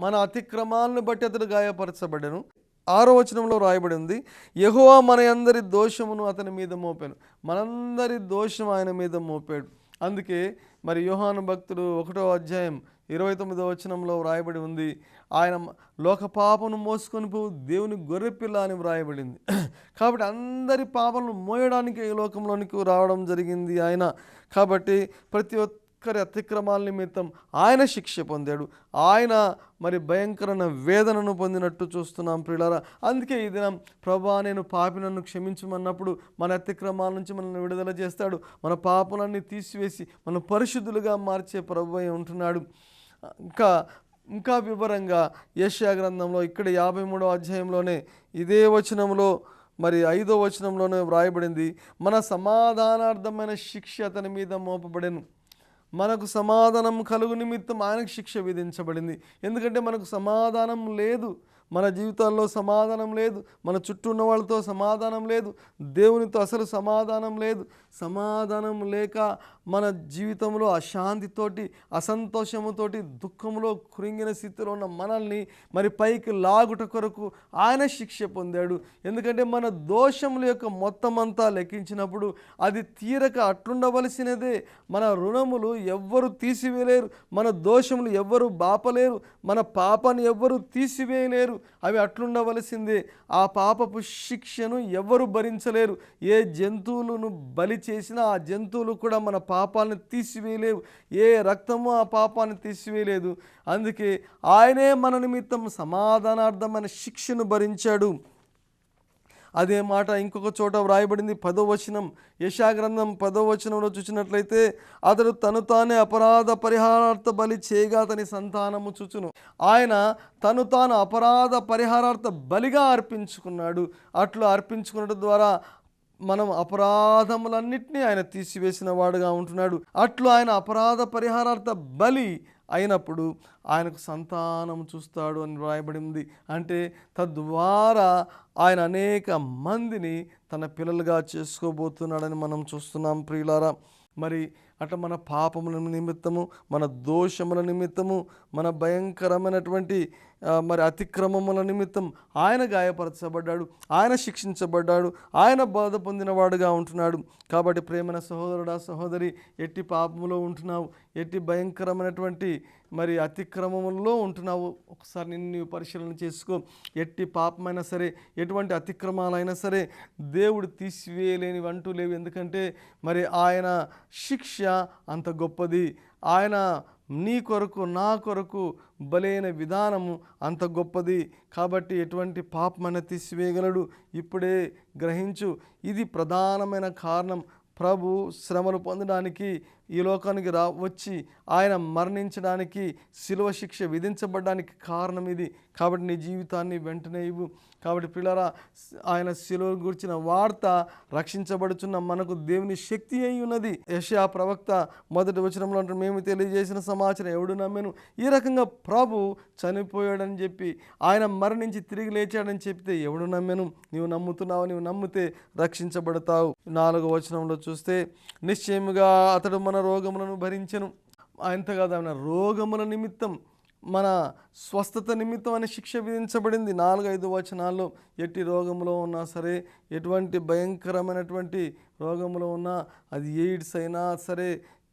మన అతిక్రమాలను బట్టి అతడు గాయపరచబడెను. ఆరో వచనంలో రాయబడి ఉంది యెహోవా మన అందరి దోషమును అతని మీద మోపాను. మనందరి దోషం ఆయన మీద మోపాడు. అందుకే మరి యోహాను భక్తుడు ఒకటో అధ్యాయం ఇరవై తొమ్మిదో వచనంలో వ్రాయబడి ఉంది ఆయన లోక పాపను మోసుకొని పోవు దేవుని గొర్రెపిల్ల అని వ్రాయబడింది. కాబట్టి అందరి పాపలను మోయడానికి ఈ లోకంలోనికి రావడం జరిగింది ఆయన. కాబట్టి ప్రతి ఒక్కరి అతిక్రమాల నిమిత్తం ఆయన శిక్ష పొందాడు. ఆయన మరి భయంకరమైన వేదనను పొందినట్టు చూస్తున్నాం ప్రియులారా. అందుకే ఈ దినం ప్రభా నేను పాపి నన్ను క్షమించమన్నప్పుడు మన అతిక్రమాల నుంచి మనల్ని విడుదల చేస్తాడు. మన పాపలన్నీ తీసివేసి మన పరిశుద్ధులుగా మార్చే ప్రభు అయి ఉంటున్నాడు. ఇంకా ఇంకా వివరంగా యశ్యా గ్రంథంలో ఇక్కడ యాభై మూడో అధ్యాయంలోనే ఇదే వచనంలో మరి ఐదో వచనంలోనే వ్రాయబడింది. మన సమాధానార్థమైన శిక్ష అతని మీద మోపబడెను. మనకు సమాధానం కలుగు నిమిత్తం ఆయనకు శిక్ష విధించబడింది. ఎందుకంటే మనకు సమాధానం లేదు. మన జీవితాల్లో సమాధానం లేదు. మన చుట్టూ ఉన్న వాళ్ళతో సమాధానం లేదు. దేవునితో అసలు సమాధానం లేదు. సమాధానం లేక మన జీవితంలో అశాంతితోటి అసంతోషముతోటి దుఃఖంలో కృంగిన స్థితిలో ఉన్న మనల్ని మరి పైకి లాగుట కొరకు ఆయన శిక్ష పొందాడు. ఎందుకంటే మన దోషముల యొక్క మొత్తం అంతా లెక్కించినప్పుడు అది తీరక అట్లుండవలసినదే. మన రుణములు ఎవ్వరు తీసివేయలేరు. మన దోషములు ఎవ్వరు బాపలేరు. మన పాపను ఎవ్వరు తీసివేయలేరు. అవి అట్లుండవలసిందే. ఆ పాపపు శిక్షను ఎవ్వరు భరించలేరు. ఏ జంతువులను బలి చేసినా ఆ జంతువులు కూడా మన పాపాలను తీసివేయలేవు. ఏ రక్తము ఆ పాపాన్ని తీసివేయలేదు. అందుకే ఆయనే మన నిమిత్తం సమాధానార్థమైన శిక్షను భరించాడు. అదే మాట ఇంకొక చోట వ్రాయబడింది. పదో వచనం యశాగ్రంథం పదో వచనంలో చూసినట్లయితే అతడు తను తానే అపరాధ పరిహారార్థ బలి చేయగా అతని సంతానము చూచును. ఆయన తను తాను అపరాధ పరిహారార్థ బలిగా అర్పించుకున్నాడు. అట్లు అర్పించుకున్నట్టు ద్వారా మనం అపరాధములన్నింటినీ ఆయన తీసివేసిన వాడుగా ఉంటున్నాడు. అట్లు ఆయన అపరాధ పరిహారార్థ బలి అయినప్పుడు ఆయనకు సంతానం చూస్తాడు అని వ్రాయబడింది అంటే తద్వారా ఆయన అనేక మందిని తన పిల్లలుగా చేసుకోబోతున్నాడని మనం చూస్తున్నాం ప్రియులారా. మరి అట్లా మన పాపముల నిమిత్తము మన దోషముల నిమిత్తము మన భయంకరమైనటువంటి మరి అతిక్రమముల నిమిత్తం ఆయన గాయపరచబడ్డాడు ఆయన శిక్షించబడ్డాడు ఆయన బాధ పొందినవాడుగా ఉంటున్నాడు. కాబట్టి ప్రేమైన సహోదరుడా సహోదరి ఎట్టి పాపములో ఉంటున్నావు? ఎట్టి భయంకరమైనటువంటి మరి అతిక్రమములో ఉంటున్నావు? ఒకసారి నిన్ను నీవు పరిశీలన చేసుకో. ఎట్టి పాపమైనా సరే ఎటువంటి అతిక్రమాలైనా సరే దేవుడు తీసివేయలేనివి అంటూ లేవు. ఎందుకంటే మరి ఆయన శిక్ష అంత గొప్పది. ఆయన నీ కొరకు నా కొరకు బలైన విధానము అంత గొప్పది. కాబట్టి ఎటువంటి పాపమైన తీసివేయగలడు? ఇప్పుడే గ్రహించు. ఇది ప్రధానమైన కారణం. ప్రభు శ్రమలు పొందడానికి ఈ లోకానికి రా వచ్చి ఆయన మరణించడానికి శిలువ శిక్ష విధించబడడానికి కారణం ఇది. కాబట్టి నీ జీవితాన్ని వెంటనే ఇవ్వు. కాబట్టి పిల్లరా ఆయన శిలువ గురించిన వార్త రక్షించబడుచున్న మనకు దేవుని శక్తి అయి ఉన్నది. యషయా ప్రవక్త మొదటి వచనంలో అంటే మేము తెలియజేసిన సమాచారం ఎవడు నమ్మెను? ఈ రకంగా ప్రభు చనిపోయాడని చెప్పి ఆయన మరణించి తిరిగి లేచాడని చెప్తే ఎవడు నమ్మెను? నీవు నమ్ముతున్నావు నీవు నమ్మితే రక్షించబడతావు. నాలుగో వచనంలో చూస్తే నిశ్చయముగా అతడు మన రోగములను భరించెను. అంతేకాదు ఆయన రోగముల నిమిత్తం మన స్వస్థత నిమిత్తం అనే శిక్ష విధించబడింది. నాలుగు ఐదు వచనాల్లో ఎట్టి రోగంలో ఉన్నా సరే ఎటువంటి భయంకరమైనటువంటి రోగంలో ఉన్నా అది ఎయిడ్స్ అయినా సరే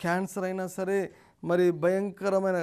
క్యాన్సర్ అయినా సరే మరి భయంకరమైన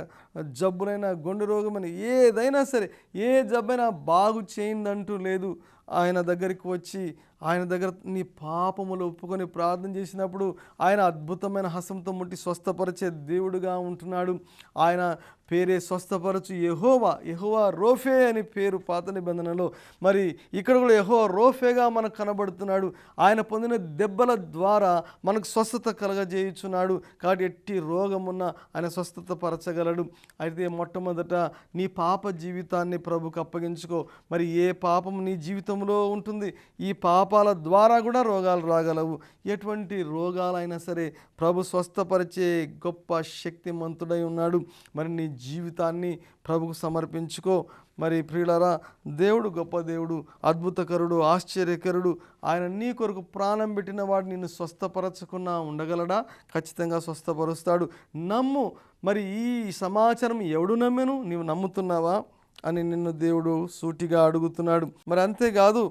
జబ్బులైనా గుండె రోగమైన ఏదైనా సరే ఏ జబ్బైనా బాగు చేయిందంటూ లేదు. ఆయన దగ్గరికి వచ్చి ఆయన దగ్గర నీ పాపములు ఒప్పుకొని ప్రార్థన చేసినప్పుడు ఆయన అద్భుతమైన హస్తంతో ముట్టి స్వస్థపరిచే దేవుడుగా ఉంటున్నాడు. ఆయన పేరే స్వస్థపరచు యహోవా యహోవా రోఫే అని పేరు పాత నిబంధనలో. మరి ఇక్కడ కూడా యహోవా రోఫేగా మనకు కనబడుతున్నాడు. ఆయన పొందిన దెబ్బల ద్వారా మనకు స్వస్థత కలగజేయుచున్నాడు. కాబట్టి ఎట్టి రోగమున్న ఆయన స్వస్థత పరచగలడు. అయితే మొట్టమొదట నీ పాప జీవితాన్ని ప్రభుకు అప్పగించుకో. మరి ఏ పాపం నీ జీవితం జీవితంలో ఉంటుంది. ఈ పాపాల ద్వారా కూడా రోగాలు రాగలవు. ఎటువంటి రోగాలైనా సరే ప్రభు స్వస్థపరిచే గొప్ప శక్తిమంతుడై ఉన్నాడు. మరి నీ జీవితాన్ని ప్రభుకు సమర్పించుకో. మరి ప్రియులరా దేవుడు గొప్ప దేవుడు అద్భుతకరుడు ఆశ్చర్యకరుడు. ఆయన నీ కొరకు ప్రాణం పెట్టిన వాడు నిన్ను స్వస్థపరచకుండా ఉండగలడా? ఖచ్చితంగా స్వస్థపరుస్తాడు. నమ్ము. మరి ఈ సమాచారం ఎవడు నమ్మెను? నీవు నమ్ముతున్నావా? అని నిన్ను దేవుడు సూటిగా అడుగుతున్నాడు. మరి అంతేకాదు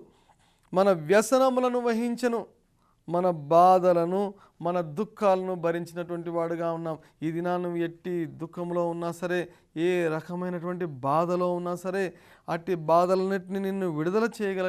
మన వ్యసనములను వహించను మన బాధలను మన దుఃఖాలను భరించినటువంటి వాడుగా ఉన్నాం. ఈ దినాను ఎట్టి దుఃఖంలో ఉన్నా సరే ఏ రకమైనటువంటి బాధలో ఉన్నా సరే అట్టి బాధలన్నింటినీ నిన్ను విడుదల చేయగల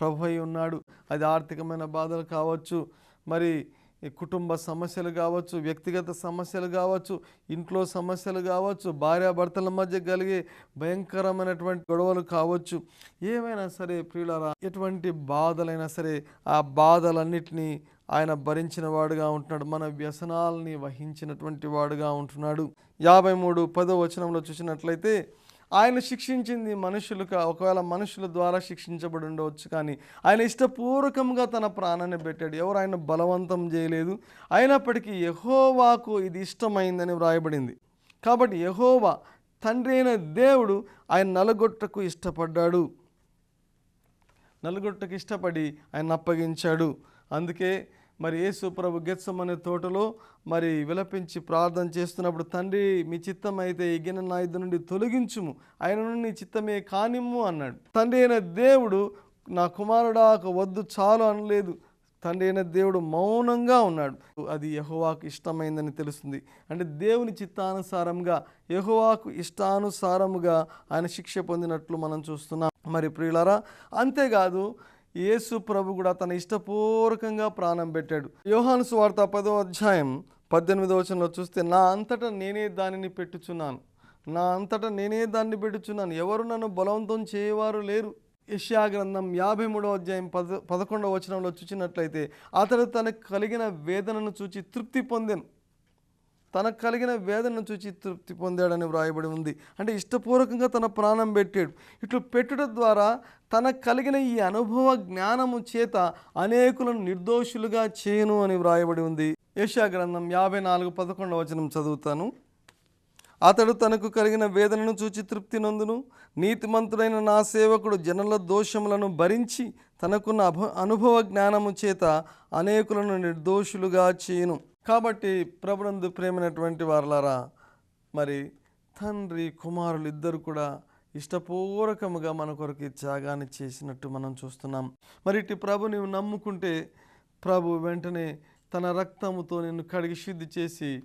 ప్రభు అయి ఉన్నాడు. అది ఆర్థికమైన బాధలు కావచ్చు మరి ఈ కుటుంబ సమస్యలు కావచ్చు వ్యక్తిగత సమస్యలు కావచ్చు ఇంట్లో సమస్యలు కావచ్చు భార్యాభర్తల మధ్య కలిగే భయంకరమైనటువంటి గొడవలు కావచ్చు. ఏమైనా సరే ప్రియులరా ఎటువంటి బాధలైనా సరే ఆ బాధలన్నిటినీ ఆయన భరించిన వాడుగా ఉంటున్నాడు. మన వ్యసనాలని వహించినటువంటి వాడుగా ఉంటున్నాడు. యాభై మూడు పదో వచనంలో చూసినట్లయితే ఆయన శిక్షించింది మనుషులు ఒకవేళ మనుషుల ద్వారా శిక్షించబడి ఉండవచ్చు కానీ ఆయన ఇష్టపూర్వకంగా తన ప్రాణాన్ని పెట్టాడు. ఎవరు ఆయన బలవంతం చేయలేదు. అయినప్పటికీ యహోవాకు ఇది ఇష్టమైందని వ్రాయబడింది. కాబట్టి యహోవా తండ్రి అయిన దేవుడు ఆయన నలగొట్టకు ఇష్టపడ్డాడు. నలుగొట్టకు ఇష్టపడి ఆయన అప్పగించాడు. అందుకే మరి యేసు ప్రభు గెత్సం అనే తోటలో మరి విలపించి ప్రార్థన చేస్తున్నప్పుడు తండ్రి మీ చిత్తం అయితే ఎగిన నా ఇద్దరు నుండి తొలగించుము. ఆయన నుండి నీ చిత్తమే కానిమ్ము అన్నాడు. తండ్రి అయిన దేవుడు నా కుమారుడాకు వద్దు చాలు అనలేదు. తండ్రి అయిన దేవుడు మౌనంగా ఉన్నాడు. అది యహోవాకు ఇష్టమైందని తెలుస్తుంది. అంటే దేవుని చిత్తానుసారంగా యహోవాకు ఇష్టానుసారముగా ఆయన శిక్ష పొందినట్లు మనం చూస్తున్నాం. మరి ప్రియులరా అంతేకాదు యేసు ప్రభు కూడా తన ఇష్టపూర్వకంగా ప్రాణం పెట్టాడు. యోహాను సువార్త పదో అధ్యాయం పద్దెనిమిదో వచనంలో చూస్తే నా అంతటా నేనే దానిని పెట్టుచున్నాను. నా అంతటా నేనే దాన్ని పెట్టుచున్నాను. ఎవరు నన్ను బలవంతం చేయవారు లేరు. యష్యా గ్రంథం యాభై మూడో అధ్యాయం పద పదకొండవ వచనంలో చూసినట్లయితే అతడు తనకు కలిగిన వేదనను చూచి తృప్తి పొందాను. తనకు కలిగిన వేదనను చూచి తృప్తి పొందాడని వ్రాయబడి ఉంది. అంటే ఇష్టపూర్వకంగా తన ప్రాణం పెట్టాడు. ఇట్లు పెట్టుట ద్వారా తనకు కలిగిన ఈ అనుభవ జ్ఞానము చేత అనేకులను నిర్దోషులుగా చేయను అని వ్రాయబడి ఉంది. యశా గ్రంథం యాభై నాలుగు పదకొండవ వచనం చదువుతాను. అతడు తనకు కలిగిన వేదనను చూచి తృప్తి నందును. నీతిమంతుడైన నా సేవకుడు జనుల దోషములను భరించి తనకున్న అభ అనుభవ జ్ఞానము చేత అనేకులను నిర్దోషులుగా చేయను. కాబట్టి ప్రభునందు ప్రేమైనటువంటి వారలారా మరి తండ్రి కుమారులు ఇద్దరు కూడా ఇష్టపూర్వకముగా మన కొరకు త్యాగాన్ని చేసినట్టు మనం చూస్తున్నాం. మరి ఇటు ప్రభు నీవు నమ్ముకుంటే ప్రభు వెంటనే తన రక్తముతో నిన్ను కడిగి శుద్ధి చేసి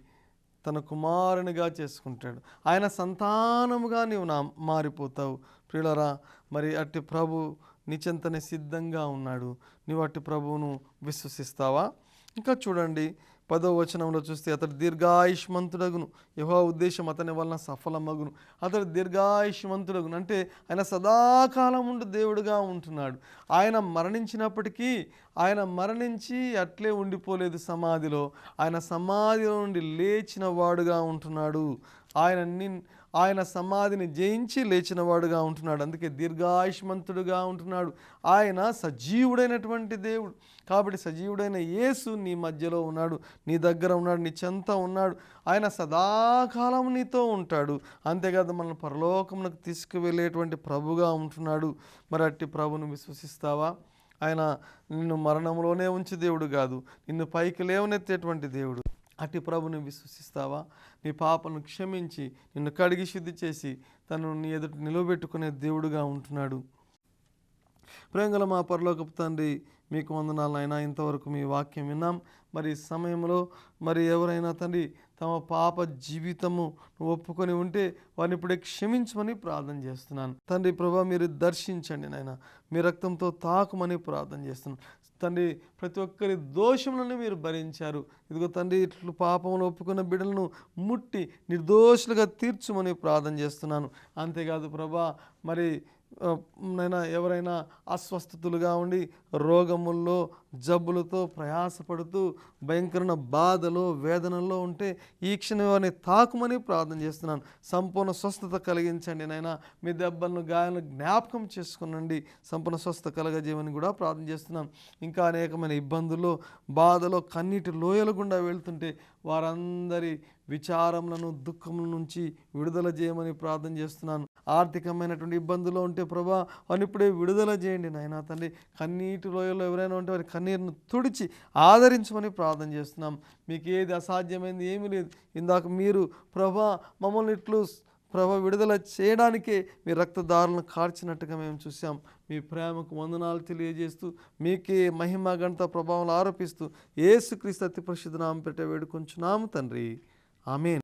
తన కుమారునిగా చేసుకుంటాడు. ఆయన సంతానముగా నీవు నా మారిపోతావు. ప్రియులరా మరి అట్టి ప్రభు నిచెంతనే సిద్ధంగా ఉన్నాడు. నీవు అట్టి ప్రభువును విశ్వసిస్తావా? ఇంకా చూడండి పదో వచనంలో చూస్తే అతడు దీర్ఘాయుష్మంతుడగును. యహో ఉద్దేశం అతని వలన సఫలమగును. అతడు దీర్ఘాయుష్మంతుడగును. అంటే ఆయన సదాకాలం ఉండి దేవుడుగా ఉంటున్నాడు. ఆయన మరణించినప్పటికీ ఆయన మరణించి అట్లే ఉండిపోలేదు సమాధిలో. ఆయన సమాధిలో నుండి లేచిన వాడుగా ఉంటున్నాడు. ఆయన నిన్ ఆయన సమాధిని జయించి లేచినవాడుగా ఉంటున్నాడు. అందుకే దీర్ఘాయుష్మంతుడుగా ఉంటున్నాడు. ఆయన సజీవుడైనటువంటి దేవుడు. కాబట్టి సజీవుడైన యేసు నీ మధ్యలో ఉన్నాడు. నీ దగ్గర ఉన్నాడు. నీ చెంత ఉన్నాడు. ఆయన సదాకాలం నీతో ఉంటాడు. అంతేకాదు మనల్ని పరలోకమునకు తీసుకువెళ్ళేటువంటి ప్రభుగా ఉంటున్నాడు. మరి అట్టి ప్రభును విశ్వసిస్తావా? ఆయన నిన్ను మరణంలోనే ఉంచి దేవుడు కాదు. నిన్ను పైకి లేవనెత్తేటువంటి దేవుడు. అట్టి ప్రభుని విశ్వసిస్తావా? నీ పాపను క్షమించి నిన్ను కడిగి శుద్ధి చేసి తను నీ ఎదుట నిలవబెట్టుకునే దేవుడుగా ఉంటున్నాడు. ప్రేంగల మా పరలోకపు తండ్రి మీకు వందనాలైనా ఇంతవరకు మీ వాక్యం విన్నాం. మరి సమయంలో మరి ఎవరైనా తండ్రి తమ పాప జీవితము ఒప్పుకొని ఉంటే వారిని ఇప్పుడే క్షమించమని ప్రార్థన చేస్తున్నాను. తండ్రి ప్రభా మీరు దర్శించండి నాయన. మీ రక్తంతో తాకుమని ప్రార్థన చేస్తున్నాను. తండ్రి ప్రతి ఒక్కరి దోషములను మీరు భరించారు. ఇదిగో తండ్రి ఇట్లు పాపంలో ఒప్పుకున్న బిడ్డలను ముట్టి నిర్దోషులుగా తీర్చుమని ప్రార్థన చేస్తున్నాను. అంతేకాదు ప్రభా మరి నైనా ఎవరైనా అస్వస్థతలుగా ఉండి రోగముల్లో జబ్బులతో ప్రయాసపడుతూ భయంకరమైన బాధలో వేదనలో ఉంటే ఈ క్షణం తాకుమని ప్రార్థన చేస్తున్నాను. సంపూర్ణ స్వస్థత కలిగించండి నైనా. మీ దెబ్బలను గాయాలను జ్ఞాపకం చేసుకునండి. సంపూర్ణ స్వస్థత కలగజేయమని కూడా ప్రార్థన చేస్తున్నాను. ఇంకా అనేకమైన ఇబ్బందుల్లో బాధలో కన్నీటి లోయల గుండా వెళ్తుంటే వారందరి విచారములను దుఃఖముల నుంచి విడుదల చేయమని ప్రార్థన చేస్తున్నాను. ఆర్థికమైనటువంటి ఇబ్బందులు ఉంటే ప్రభా వారిని ఇప్పుడే విడుదల చేయండి నాయనా తండ్రి. కన్నీటి లోయలో ఎవరైనా ఉంటే వారి కన్నీరును తుడిచి ఆదరించమని ప్రార్థన చేస్తున్నాం. మీకు ఏది అసాధ్యమైంది ఏమీ లేదు. ఇందాక మీరు ప్రభా మమ్మల్ని ఇట్లు ప్రభ విడుదల చేయడానికే మీ రక్తదారులను కార్చినట్టుగా మేము చూసాం మీ ప్రేమకు వందనాలు తెలియజేస్తూ మీకే మహిమ గణత ప్రభావం ఆరోపిస్తూ ఏసుక్రీస్తు అతి ప్రసిద్ధ నామం పెట్టే వేడుకొంచున్నాము తండ్రి. ఆమె